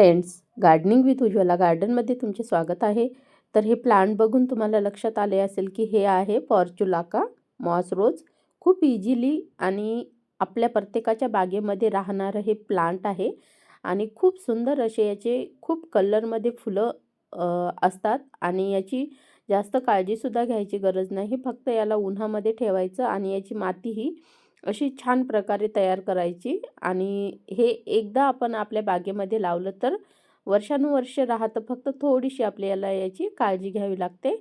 Friends gardening with Ujjwala. गार्डनमध्ये तुमचे स्वागत आहे. तर हे प्लांट बघून तुम्हाला लक्षात आले असेल की हे आहे फॉर्च्युलाका मॉस रोज खूप इझिली आणि आपल्या प्रत्येकाच्या बागेमध्ये राहणारं हे प्लांट आहे. आणि खूप सुंदर असे याचे खूप कलरमध्ये फुलं असतात. आणि याची जास्त काळजीसुद्धा घ्यायची गरज नाही. फक्त याला उन्हामध्ये ठेवायचं आणि याची माती ही अशी छान प्रकारे तयार करायची आणि हे एकदा आपण आपल्या बागेमध्ये लावलं तर वर्षानुवर्ष राहतं. फक्त थोडीशी आपल्याला याची काळजी घ्यावी लागते.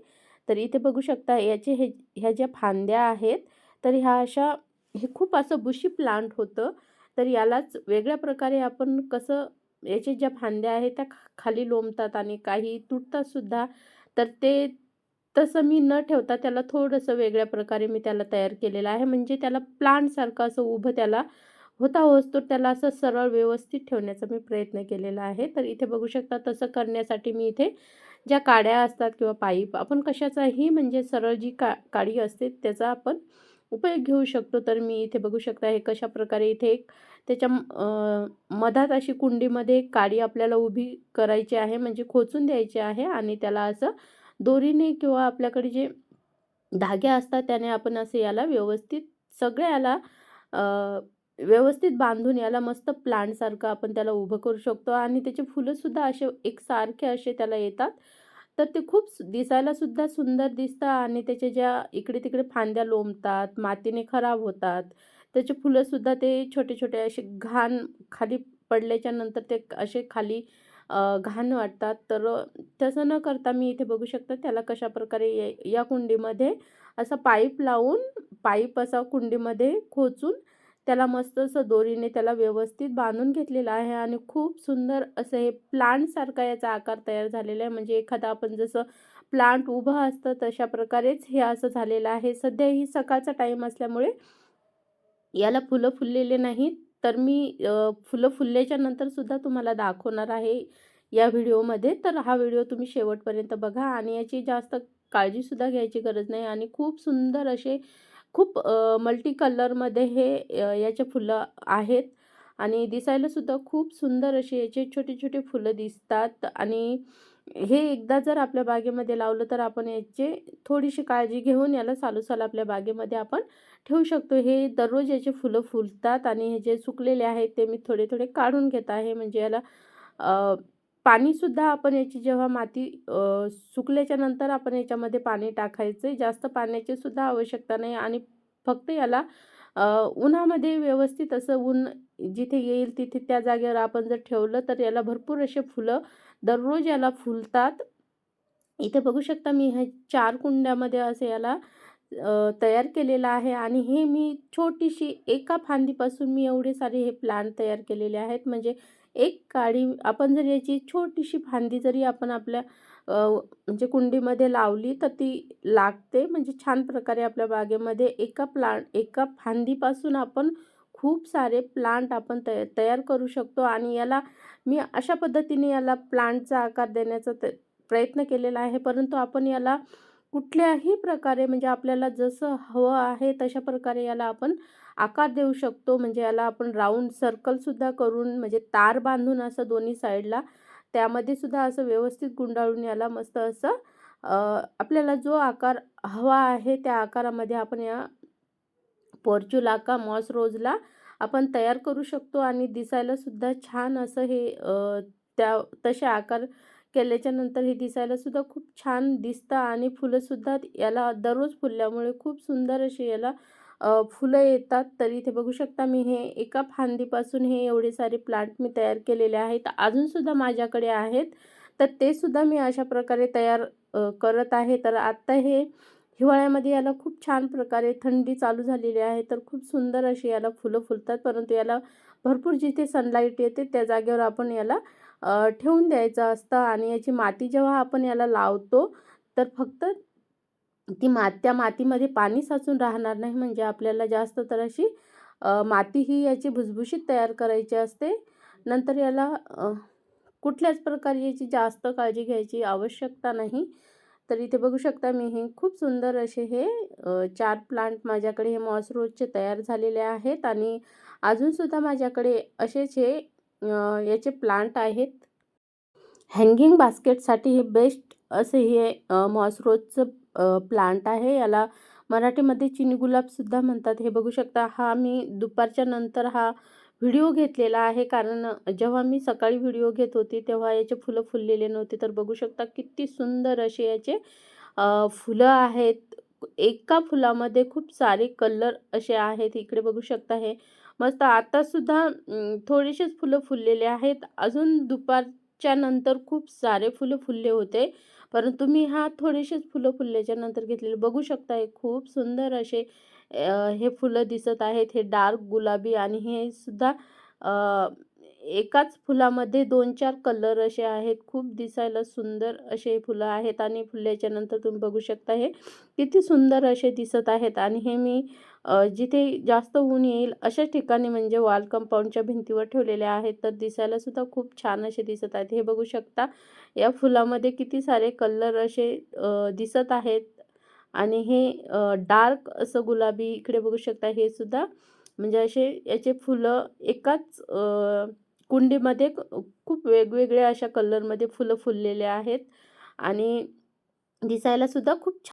तर इथे बघू शकता याचे हे ह्या ज्या फांद्या आहेत तर ह्या अशा हे खूप असं बुशी प्लांट होतं. तर यालाच वेगळ्या प्रकारे आपण कसं याचे ज्या फांद्या आहेत त्या खा खाली लोंबतात आणि काही तुटतातसुद्धा तर ते तसं मी न ठेवता त्याला थोडंसं वेगळ्या प्रकारे मी त्याला तयार केलेलं आहे. म्हणजे त्याला प्लांटसारखं असं उभं त्याला होता होतो त्याला असं सरळ व्यवस्थित ठेवण्याचा मी प्रयत्न केलेला आहे. तर इथे बघू शकता तसं करण्यासाठी मी इथे ज्या काड्या असतात किंवा पाईप आपण कशाचाही म्हणजे सरळ जी का काडी असते त्याचा आपण उपयोग घेऊ शकतो. तर मी इथे बघू शकता हे कशा प्रकारे इथे एक त्याच्या मधात अशी कुंडीमध्ये काडी आपल्याला उभी करायची आहे म्हणजे खोचून द्यायची आहे आणि त्याला असं दोरीने किंवा आपल्याकडे जे धागे असतात त्याने आपण असे याला व्यवस्थित सगळ्या याला व्यवस्थित बांधून याला मस्त प्लांटसारखं आपण त्याला उभं करू शकतो आणि त्याचे फुलंसुद्धा असे एकसारखे असे त्याला येतात. तर ते खूप दिसायला सुद्धा सुंदर दिसतं आणि त्याच्या ज्या इकडे तिकडे फांद्या लोंबतात मातीने खराब होतात त्याचे फुलंसुद्धा ते छोटे छोटे असे घाण खाली पडल्याच्या नंतर ते असे खाली घाण वाटतात. तर तसं न करता मी इथे बघू शकता त्याला कशा प्रकारे या कुंडीमध्ये असा पाईप लावून पाईप असा कुंडीमध्ये खोचून त्याला मस्त असं दोरीने त्याला व्यवस्थित बांधून घेतलेलं आहे आणि खूप सुंदर असं हे प्लांटसारखा याचा आकार तयार झालेला आहे. म्हणजे एखादा आपण जसं प्लांट उभं असतं तशा प्रकारेच हे असं झालेलं आहे. सध्या ही सकाळचा टाईम असल्यामुळे याला फुलं फुललेले नाहीत. तर मी फुलं फुलल्याच्या नंतरसुद्धा तुम्हाला दाखवणार आहे. या व्हिडिओमध्ये तर हा व्हिडिओ तुम्ही शेवटपर्यंत बघा आणि याची जास्त काळजीसुद्धा घ्यायची गरज नाही आणि खूप सुंदर असे खूप मल्टी कलरमध्ये हे याचे फुलं आहेत आणि दिसायलासुद्धा खूप सुंदर असे याचे छोटे छोटे फुलं दिसतात आणि हे एकदा जर आपल्या बागेमध्ये लावलं तर आपण याचे थोडीशी काळजी घेऊन याला सालोसाल आपल्या बागेमध्ये आपण ठेवू शकतो. हे दररोज याचे फुलं फुलतात आणि हे जे सुकलेले आहेत ते मी थोडे थोडे काढून घेत आहे. म्हणजे याला पाणीसुद्धा आपण याची जेव्हा माती सुकल्याच्या नंतर आपण याच्यामध्ये पाणी टाकायचं जास्त पाण्याची सुद्धा आवश्यकता नाही आणि फक्त याला उन्हामध्ये व्यवस्थित असं ऊन जिथे येईल तिथे त्या जागेवर आपण जर ठेवलं तर याला भरपूर असे फुलं दररोज याला फुलतात. इथे बघू शकता मी ह्या चार कुंड्यामध्ये असं याला तयार केलेलं आहे आणि हे मी छोटीशी एका फांदीपासून मी एवढे सारे हे प्लांट तयार केलेले आहेत. म्हणजे एक काळी आपण जर याची छोटीशी फांदी जरी आपण आपल्या म्हणजे कुंडीमध्ये लावली तर ती लागते. म्हणजे छान प्रकारे आपल्या बागेमध्ये एका प्लांट एका फांदीपासून आपण खूप सारे प्लांट आपण तया तयार करू शकतो. आणि याला मी अशा पद्धतीने याला प्लांटचा आकार देण्याचा त प्रयत्न केलेला आहे. परंतु आपण याला कुठल्याही प्रकारे म्हणजे आपल्याला जसं हवं आहे तशा प्रकारे याला आपण आकार देऊ शकतो. म्हणजे याला आपण राऊंड सर्कलसुद्धा करून म्हणजे तार बांधून असं दोन्ही साईडला त्यामध्ये सुद्धा असं व्यवस्थित गुंडाळून याला मस्त असं आपल्याला जो आकार हवा आहे त्या आकारामध्ये आपण या पोर्च्युलाका मॉस रोजला आपण तयार करू शकतो. आणि दिसायलासुद्धा छान असं हे त्या तसे आकार केल्याच्यानंतर हे दिसायलासुद्धा खूप छान दिसतं आणि फुलंसुद्धा याला दररोज फुलल्यामुळे खूप सुंदर असे याला फुलं येतात. तर इथे बघू शकता मी हे एका फांदीपासून हे एवढे सारे प्लांट मी तयार केलेले आहेत. अजूनसुद्धा माझ्याकडे आहेत. तर ते सुद्धा मी अशा प्रकारे तयार करत आहे. तर आत्ता हे हिवाळ्यामध्ये याला खूप छान प्रकारे थंडी चालू झालेली आहे. तर खूप सुंदर अशी याला फुलं फुलतात. परंतु याला भरपूर जिथे सनलाईट येते त्या जागेवर आपण याला ठेवून द्यायचं असतं आणि याची माती जेव्हा आपण याला लावतो तर फक्त ती मात त्या मातीमध्ये पाणी साचून राहणार नाही. म्हणजे आपल्याला जास्त तर अशी माती ही याची भुसभुशीत तयार करायची असते. नंतर याला कुठल्याच प्रकारे याची जास्त काळजी घ्यायची आवश्यकता नाही. तर इथे बघू शकता मी हे खूप सुंदर असे हे चार प्लांट माझ्याकडे हे मॉस रोजचे तयार झालेले आहेत. आणि अजूनसुद्धा माझ्याकडे असेच हे याचे प्लांट आहेत. हँगिंग बास्केटसाठी हे बेस्ट असे हे मॉसरोजचं प्लांट आहे. याला मराठीमध्ये चिनी गुलाबसुद्धा म्हणतात. हे बघू शकता हा मी दुपारच्या नंतर हा व्हिडिओ घेतलेला आहे. कारण जेव्हा मी सकाळी व्हिडिओ घेत होती तेव्हा याचे फुलं फुललेले नव्हते. तर बघू शकता किती सुंदर असे याचे फुलं आहेत. एका फुलामध्ये खूप सारे कलर असे आहेत. इकडे बघू शकता हे मस्त. आतासुद्धा थोडीशीच थोडेसेच फुलं फुललेले आहेत. अजून दुपारच्या नंतर खूप सारे फुलं फुलले होते. परंतु मी हा थोडेसेच फुलं फुलल्याच्या नंतर घेतलेले. बघू शकता हे खूप सुंदर असे हे फुलं दिसत आहेत. हे डार्क गुलाबी आणि हे सुद्धा एकाच फुलामध्ये दोन चार कलर असे आहेत. खूप दिसायला सुंदर असे फुलं आहेत आणि फुलल्याच्या नंतर तुम्ही बघू शकता हे किती सुंदर असे दिसत आहेत. आणि हे मी जिथे जास्त ऊन येईल अशा ठिकाणी म्हणजे वॉल कंपाऊंडच्या भिंतीवर ठेवलेले आहेत. तर दिसायला सुद्धा खूप छान असे दिसत आहेत. हे बघू शकता या फुलामध्ये किती सारे कलर असे दिसत आहेत. आणि हे डार्क असं गुलाबी इकडे बघू शकता. हे सुद्धा म्हणजे असे याचे फुलं एकाच कुंडीमध्ये खूप वेगवेगळ्या अशा कलरमध्ये फुलं फुललेले आहेत. आणि दिसायला सुद्धा खूप छान